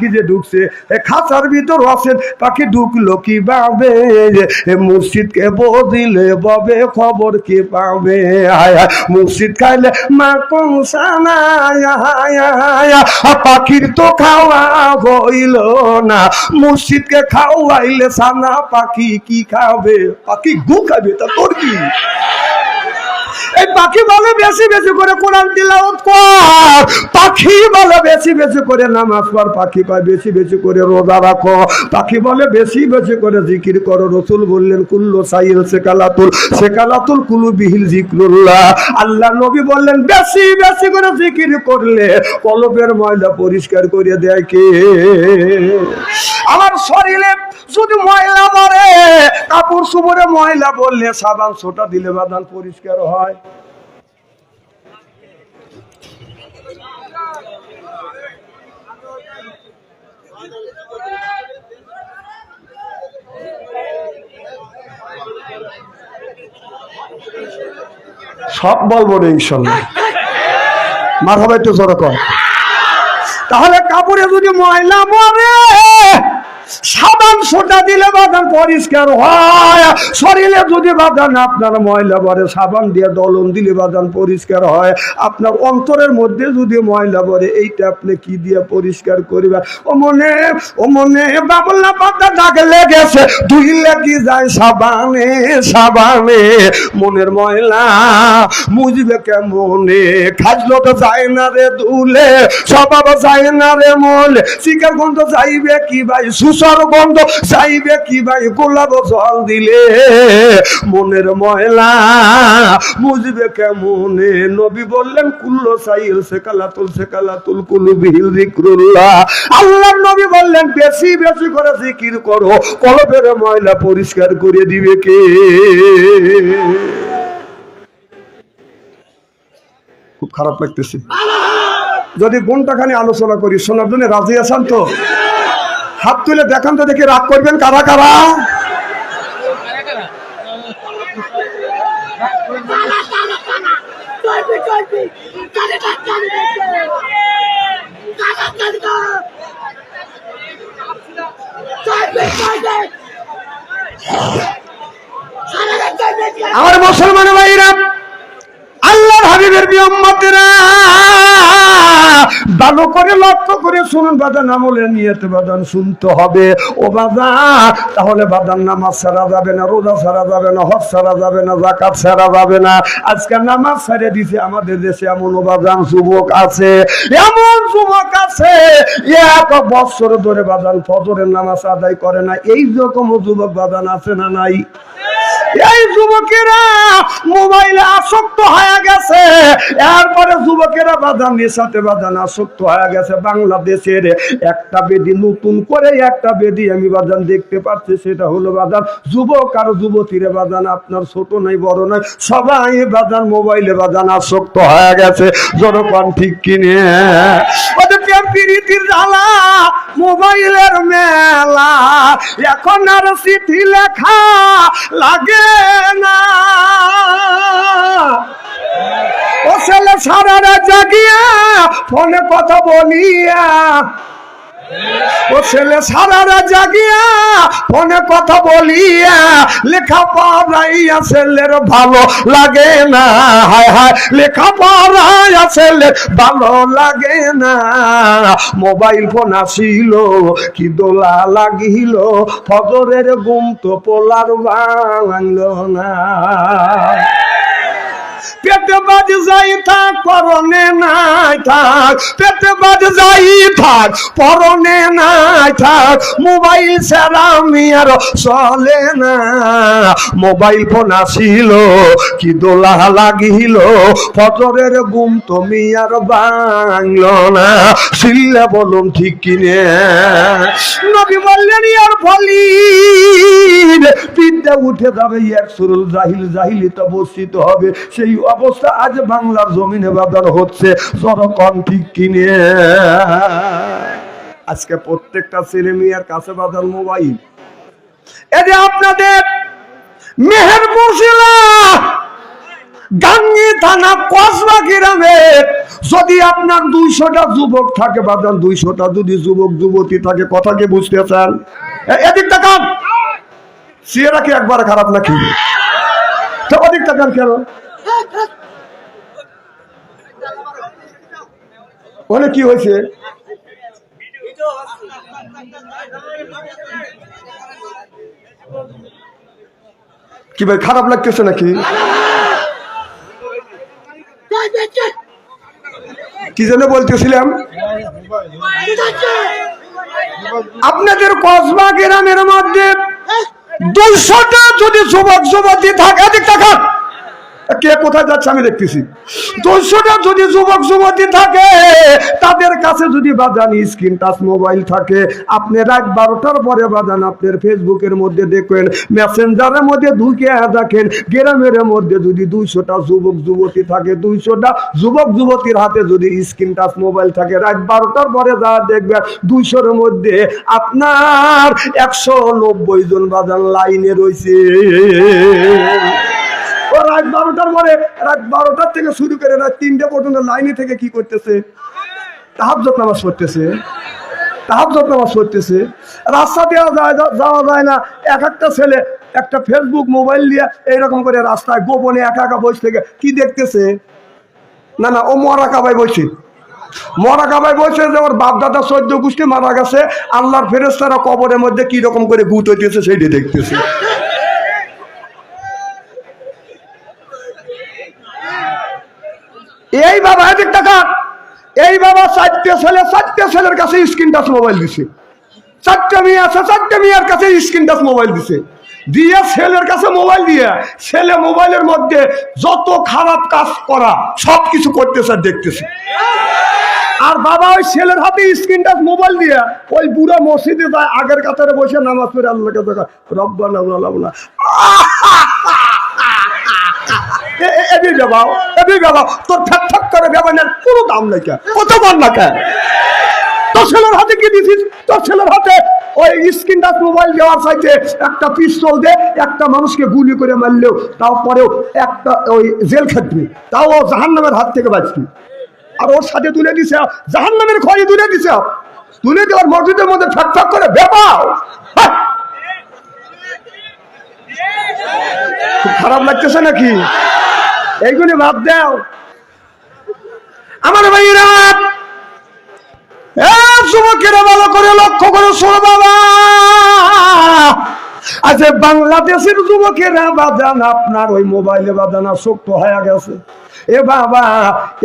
পাখি যে ঢুকছে এ খাঁচার ভিতর আছেন পাখি ঢুকলো কি পাবে এ মুর্শিদকে বদিলে ববে খবর কি পাবে আয়, মুর্শিদ খাইলে মা কংসানা পাখির তো খাওয়া হইল না। মুর্শিদকে খাওয়াইলে সানা পাখি কি খাবে? পাখি গু খাবে তা তোর কি? এই পাখি বলে বেশি বেশি করে কোরআন তিলাওয়াত কর। পাখি বলে বেশি বেশি করে নামাজ পড়। পাখি কয় বেশি বেশি করে রোজা রাখো। পাখি বলে বেশি বেশি করে জিকির করো। রসুল বললেন, কুল্লু সাইল সেকালাতুল সেকালাতুল কুলু বিহিল জিক্রুল্লাহ। আল্লাহ নবী বললেন, বেশি বেশি করে জিকির করলে কলবের ময়লা পরিষ্কার করে দেয় কে? আমার শরীরে যদি ময়লা মরে কাপড় সুমরে ময়লা বললে সাবান সোটা দিলে বাদান পরিষ্কার হয়। সব বলব না ইনশাল্লাহ হবে একটু জোরে কর। তাহলে কাপড়ে যদি ময়লা মরে সাবান সোটা দিলে বাদান পরিষ্কার হয়। শরীরে যদি বাদান আপনার ময়লা পরে সাবান দিয়ে দলন দিলে বাদান পরিষ্কার হয়। আপনার অন্তরের মধ্যে যদি ময়লা পরে এইটা আপনি কি দিয়ে পরিষ্কার করবেন? ও মনে ও মনে, বাবলা পাতা দাগ লেগেছে, ধুইলে কি যায় সাবানে সাবানে? মনের ময়লা মুজবে কেমনে? খাজলো তো যায় না রে দুলে, স্বভাব যায় না রে মলে, শিকার গন্ধ যাইবে কি ভাই? সুসর গন্ধ যাইবে কি ভাই গোলাপ জল দিলে? মনের ময়লা মুজবে কেমনে? নবী বললেন, কুল্লো সাইল সেকালাতুল সেকালাতুল কুলু বিহিল জিক্রুল্লাহ আল্লাহর নবী বললেন, বেশি বেশি করে জিকির করো। কলবের ময়লা পরিষ্কার করে দিবে কে? খুব খারাপ লাগতেছে। যদি কোনটাখানি আলোচনা করি শোনার জন্য রাজি আছেন তো? হাত তুলে দেখান তো দেখি রাগ করবেন কারা কারা? আমার মুসলমান ভাইরা আল্লাহ হাবিবের বিয়ম্মতেরা ভালো করে লক্ষ্য করে শুনুন, বাদান আমলে নিয়েতে, বাদান শুনতে হবে। ও বাদান তাহলে বাদান নামাজ ছাড়া যাবে না, রোজা ছাড়া যাবে না, হজ ছাড়া যাবে না জাকাত ছাড়া যাবে না। আজকে নামাজ ছেড়ে দিছে আমাদের দেশে এমন বাদান যুবক আছে, এমন যুবক আছে, এক বছর ধরে বাদান ফজরের নামাজ আদায় করে না। এই রকম যুবক বাদান আছে না নাই? এই যুবকেরা, মোবাইলে আসক্ত হয়ে গেছে। এরপরে যুবকেরা বাদান নেশাতে বাদান আসক্ত হয়ে গেছে বাংলাদেশের। একটা বেদি নতুন করে একটা বেদি আমি বাদান দেখতে পাচ্ছি, সেটা হলো বাদান যুবক আর যুবতীরে বাদান আপনার ছোট নাই, বড় নাই, সবাই বাদান মোবাইলে বাদান আসক্ত হয়ে গেছে। জনগণ ঠিক কিনে প্রীতির জ্বালা, মোবাইলের মেলা। এখন আর চিঠি লেখা লাগে না। ও ছেলে সারা জাগিয়া ফোনে কথা বলিয়া ও ছেলে সারা রাত জাগিয়া ফোনে কথা বলিয়া লেখা পড়াইয়া ছেলের ভালো লাগে না। হায় হায় লেখা পড়াইয়া ছেলের ভালো লাগে না। মোবাইল ফোন আসিল, কি দোলা লাগিল, ফজরের গুম তো পোলার ভাঙল না। পেটে বাজ যাই থাক, পরনে নাই থাক। পেটে বাজ যাই থাক, পরনে নাই থাক। মোবাইল ছাড়া আমি আর চলে না। মোবাইল ফোন আসিল, কি দোলা লাগিল। ফজরের গুম তুমি আর বাংল না। সিল্লে বলুন, ঠিক কিনে। নবী বললেন, ইয়ার ফলি বিদ্যা উঠে যাবে, ইয়ার সুরুল জাহিল জাহিলিতে বর্ষিত হবে। সেই অবস্থা আজ বাংলার জমিনে বাদার হচ্ছে। জনকন ঠিক কিনে। আজকে প্রত্যেকটা ছেলে মেয়ের কাছে বাজার মোবাইল। এই যে আপনাদের গাঙ্গি থানা কসবা যদি আপনার দুইশোটা যুবক থাকে বাদান দুইশোটা যদি যুবক, যুবতী থাকে, কথা কি বুঝতেছেন? এ- এদিক কি একবার খারাপ নাকি? ওদিক তাকান কেন? ওখানে কি হয়েছে? কি ভাই, খারাপ লাগতেছে নাকি? কি জন্য বলতেছিলাম? আপনাদের কসবা গ্রামের মধ্যে দুশোটা যদি যুবক যুবতী থাকে তাকান কে কোথায় যাচ্ছে আমি দেখতেছি। দুইশোটা যদি যুবক, যুবতী থাকে, তাদের কাছে যদি বাজান স্ক্রিন টাচ মোবাইল থাকে, আপনি রাত বারোটার পরে বাজান আপনার ফেসবুকের মধ্যে দেখবেন মেসেঞ্জারের মধ্যে ঢুকে দেখেন, গ্রামের মধ্যে যদি দুইশোটা যুবক, যুবতী থাকে, দুইশোটা যুবক, যুবতীর হাতে যদি স্ক্রিন টাচ মোবাইল থাকে, রাত বারোটার পরে যা দেখবেন দুইশোর মধ্যে আপনার একশো নব্বই জন বাজান লাইনে রয়েছে। রাত বারোটার পরে, রাত বারোটার থেকে শুরু করে রাত তিনটে পর্যন্ত লাইনে থেকে কি করতেছে? তাহাজ্জত নামাজ পড়তেছে। তাহাজ্জত নামাজ পড়তেছে। রাস্তা দেওয়া যায় যাওয়া যায় না। এক একটা ছেলে একটা ফেসবুক মোবাইল দিয়ে এইরকম করে রাস্তায় গোপনে একা একা বসে থেকে কি দেখতেছে? না না, ও মরা কাবাই বলছি মরা বলছে যে ওর বাপ দাদা গোষ্ঠী মারা গেছে, আল্লাহর ফেরেস্তারা কবরের মধ্যে কি রকম করে গুট হইতেছে সেইটি দেখতেছে। এই বাবা এদিক টাকা। এই বাবা চারটে ছেলে, চারটে ছেলের কাছে স্ক্রিন টাচ মোবাইল দিছে। চারটে মেয়ে আছে, চারটে মেয়ের কাছে স্ক্রিন টাচ মোবাইল দিছে। দিয়ে ছেলের কাছে মোবাইল দিয়ে, ছেলে মোবাইলের মধ্যে যত খারাপ কাজ করা, সব কিছু করতেছে আর দেখতেছে। আর বাবা ওই ছেলের হাতে স্ক্রিন টাচ মোবাইল দিয়ে, ওই বুড়া মসজিদে যায়, আগের কাতারে বসে নামাজ পড়ে আল্লাহকে দেখা রব্বানা রব্বানা। এ- এ- এদিকে বেবাও এদিকে বেবাও তোর ঠক ঠক করে বেবানের কোনো দাম নাই কে কত বার না কে তোর ছেলের হাতে কি দিছিস তোর ছেলের হাতে ওই স্ক্রিন টাচ মোবাইল দেওয়ার চাইতে একটা পিস্তল দে একটা মানুষকে গুলি করে মারলেও তারপরেও একটা ওই জেল খাটবি তাও ও জাহান্নামের হাত থেকে বাঁচবি আর ওর সাথে তুলে দিছে জাহান্নামের খয়ে তুলে দিছে তুলে দেওয়ার মসজিদের মধ্যে ঠক ঠক করে হ্যাঁ। খুব খারাপ লাগতেছে নাকি? এইগুলি ভাব দাও। আমার ভাই যুবকেরা ভালো করে লক্ষ্য করে শোনো বাবা। আজ বাংলাদেশের যুবকেরা বাজান, আপনার ওই মোবাইলে বাজানা শক্ত হয়ে গেছে। এ বাবা,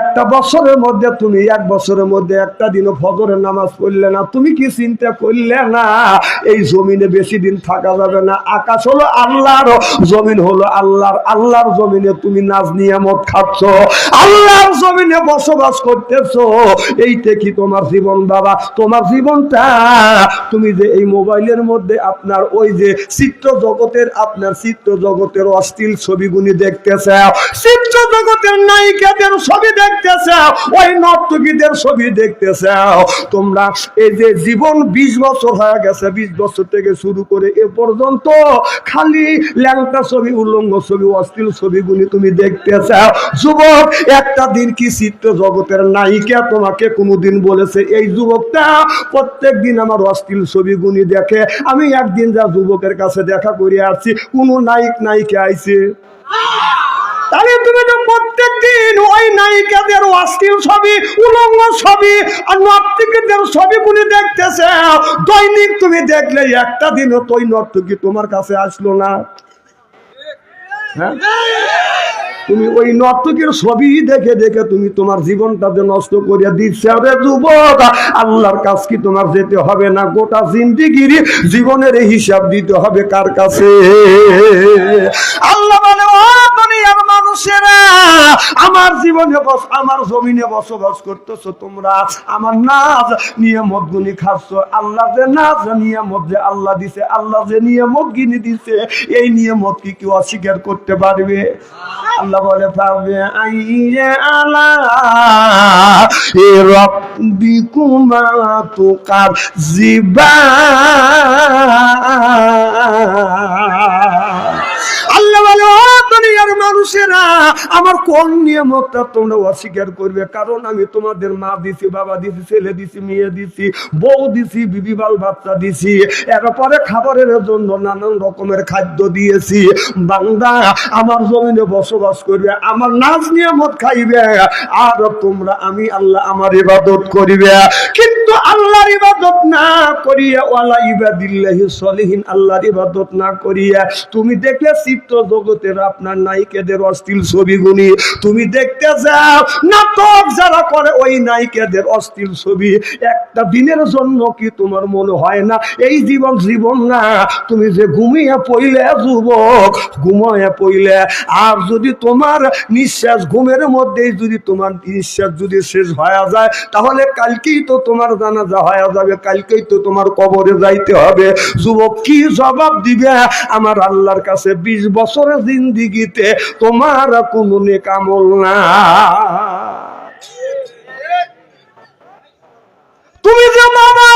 একটা বছরের মধ্যে তুমি, এক বছরের মধ্যে একটা দিনও ফজরের নামাজ পড়লে না, তুমি কি চিন্তা করলে না? এই জমিনে বেশি দিন থাকা যাবে না, আকাশ হলো আল্লাহর, জমিন হলো আল্লাহর আল্লাহর জমিনে তুমি নাজ নিয়ামত খাচ্ছ, আল্লাহর জমিনে বসবাস করতেছো, এইটা কি তোমার জীবন বাবা? তোমার জীবনটা, তুমি যে এই মোবাইলের মধ্যে আপনার ওই যে চিত্র জগতের, আপনার চিত্র জগতের অশ্লীল ছবিগুলি দেখতেছে, চিত্র জগতের নায়িকাদের ছবি দেখতেছে, ওই নর্তকীদের ছবি দেখতেছে। তোমরা এই যে জীবন বিশ বছর হয়ে গেছে, বিশ বছর থেকে শুরু করে এ পর্যন্ত খালি ল্যাংটা ছবি উল্লঙ্গ ছবি, অশ্লীল ছবিগুলি তুমি দেখতেছ। যুবক, একটা দিন কি চিত্র জগতের নায়িকা তোমাকে কোনোদিন বলেছে, এই যুবকটা প্রত্যেক দিন আমার অশ্লীল ছবিগুলি দেখে, আমি একদিন যা যুবকের কাছে দেখা করে আসছি, কোন নায়িক নায়িকা আইছে। তাহলে তুমি তো প্রত্যেক দিন ওই নায়িকাদের ছবি, উলঙ্গ ছবি আর নর্তকীদের ছবিগুলি দেখতেছে। দৈনিক তুমি দেখলে একটা দিনও তো ওই নর্তকী তোমার কাছে আসলো না। হ্যাঁ? তুমি ওই নর্তকীর ছবি দেখে দেখে তুমি তোমার জীবনটাতে নষ্ট করিয়া দিচ্ছে। আরে যুবক, আল্লাহর কাছ কি তোমার যেতে হবে না? গোটা জিন্দিগির জীবনের হিসাব দিতে হবে কার কাছে? আল্লাহ মানে মানুষেরা, আমার জীবনে বস, আমার জমিনে বসবাস করতেছো তোমরা, আমার গুনি খাচ্ছ, আল্লাহ যে নাচ নিয়ামত যে আল্লাহ দিছে, আল্লাহ যে গিনি দিছে, এই নিয়ামত কি কেউ অস্বীকার করতে পারবে? আল্লাহ বলে, পাবে আইয়ে আলা জিবা মানুষেরা, আমার কোন নিয়মটা তোমরা অস্বীকার করবে? কারণ আমি তোমাদের মা দিছি, বাবা দিছি, ছেলে দিছি, মেয়ে দিছি, বউ দিছি, বিবি, বাল, বাচ্চা দিছি। এরপরে খাবারের জন্য নানান রকমের খাদ্য দিয়েছি। বান্দা, আমার জমিনে বসবাস করবে, আমার নাচ নিয়ামত খাইবে, আর তোমরা, আমি আল্লাহ আমার ইবাদত করিবে। কিন্তু আল্লাহর ইবাদত না করিয়া, ওয়ালা ইবাদিল্লাহি সলিহিন, আল্লাহর ইবাদত না করিয়া, তুমি দেখলে চিত্র জগতের আপনার নায়িকাদের অশ্লীল ছবিগুলি। তুমি দেখতে যাও নাটক যারা করে ওই নায়িকাদের অশ্লীল ছবি। একটা দিনের জন্য কি তোমার মনে হয় না? এই জীবন জীবন না, তুমি যে ঘুমিয়ে পইলে যুবক, ঘুমায় পইলে আর যদি তোমার নিঃশ্বাস ঘুমের মধ্যেই যদি তোমার নিঃশ্বাস যদি শেষ হয়ে যায়, তাহলে কালকেই তো তোমার জানাজা হয়ে যাবে, কালকেই তো তোমার কবরে যাইতে হবে। যুবক, কি জবাব দিবে আমার আল্লাহর কাছে? বিশ বছরের জিন্দিগিতে তোমার কোনো নেকামল না। তুমি যে বাবা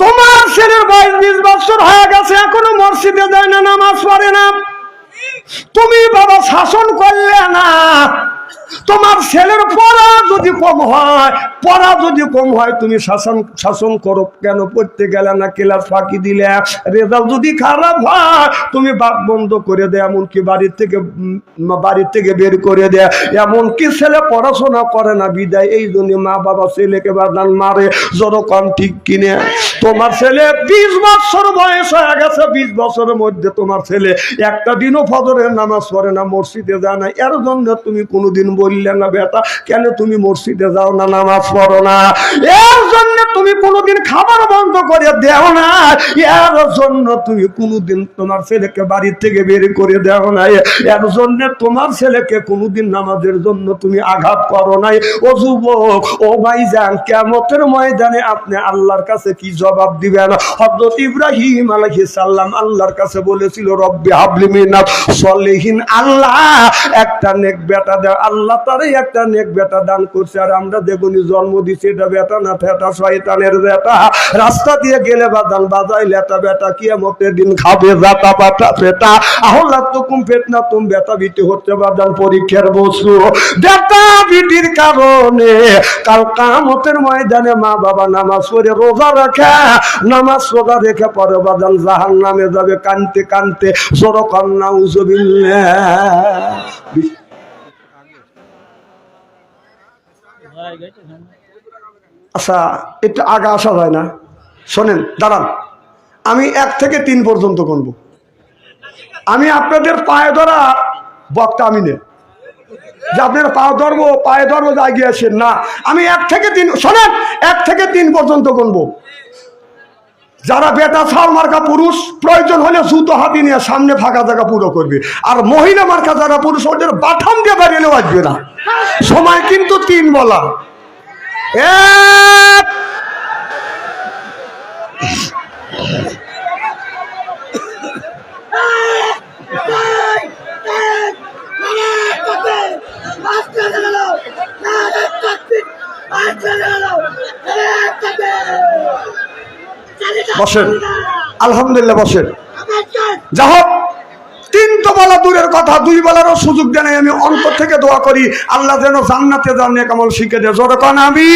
তোমার ছেলের বাইশ বিশ বছর হয়ে গেছে, এখনও মসজিদে যায় না, নামাজ পড়ে না। তুমি বাবা শাসন করলে না, তোমার ছেলের পড়া যদি কম হয়, পড়া যদি কম হয়, তুমি শাসন শাসন করো। কেন পড়তে গেলে না ক্লাস ফাঁকি দিলে? রেজাল্ট যদি খারাপ হয়, তুমি বাপ বন্ধ করে দেয় এমনকি বাড়ির থেকে বাড়ির থেকে বের করে দেয় এমনকি ছেলে পড়াশোনা করে না, বিদায়। এই জন্য মা বাবা ছেলেকে বাদান মারে যতক্ষণ ঠিক কিনে। তোমার ছেলে বিশ বছর বয়স হয়ে গেছে, বিশ বছরের মধ্যে তোমার ছেলে একটা দিনও ফজরের নামাজ পড়ে না, মসজিদে যায় না এর জন্য তুমি কোনোদিন বললে না বেটা, কেন তুমি মসজিদে যাও না, নামাজ পড়ো না? এর জন্য তুমি কোনোদিন খাবার বন্ধ করে দেও না। এর জন্য তুমি কোনোদিন তোমার ছেলেকে বাড়ির থেকে বের করে দেও এর জন্য তোমার ছেলেকে কোনোদিন নামাজের জন্য তুমি আঘাত করো নাই। ও যুবক, ও ভাইজান, কেমতের ময়দানে আপনি আল্লাহর কাছে কি জবাব দিবেন? হযরত ইব্রাহিম আলাইহিস সালাম আল্লাহর কাছে বলেছিল, রব্বি হাবলি মিনাত সলিহিন আল্লাহ, একটা নেক বেটা দাও, আল্লাহ তারে একটা নেক বেটা দান করছে, আর আমরা দেখুনি জন্ম দিছি, এটা বেটা না, ফেটা শয়তানের বেটা রাস্তা দিয়ে গেলে বাদান বাজাইলে এটা বেটা কিয়ামতের দিন খাবে জাতা পাতা পেটা আহলা তুকুম ফেতনা, তুম বেটা বিটি হচ্ছে বাদান পরীক্ষার বস্তু। বেটা বিটির কারণে কাল কামতের ময়দানে মা বাবা নামাজ পড়ে, রোজা রাখে, নামাজ রোজা রেখে পরে বাদান জাহান নামে যাবে, কানতে কানতে সরো কন্যা উজবিল্লা আচ্ছা একটু আগে আসা যায় না। শোনেন, দাঁড়ান। আমি এক থেকে তিন পর্যন্ত করব আমি আপনাদের পায়ে ধরা বক্তা আমি নে যে আপনার পায়ে ধরবো পায়ে ধরবো যা গিয়েছেন না, আমি এক থেকে তিন, শোনেন, এক থেকে তিন পর্যন্ত গুনবো। যারা বেটা ছাল মার্কা পুরুষ, প্রয়োজন হলে জুতো হাতি নিয়ে সামনে ফাঁকা জায়গা পুরো করবে। আর মহিলা মার্কা যারা পুরুষ, ওদের বাঠাম দিয়ে বাড়িয়ে আসবে না। সময় কিন্তু তিন বলা। এক। বসেন। আলহামদুলিল্লাহ, বসেন। যা হোক, তিন তো বলা দূরের কথা, দুই বলারও সুযোগ দেন আমি অন্তর থেকে দোয়া করি, আল্লাহ যেন জান্নাতে জানিয়ে কামল শিখে দেয়। জোর কন আমি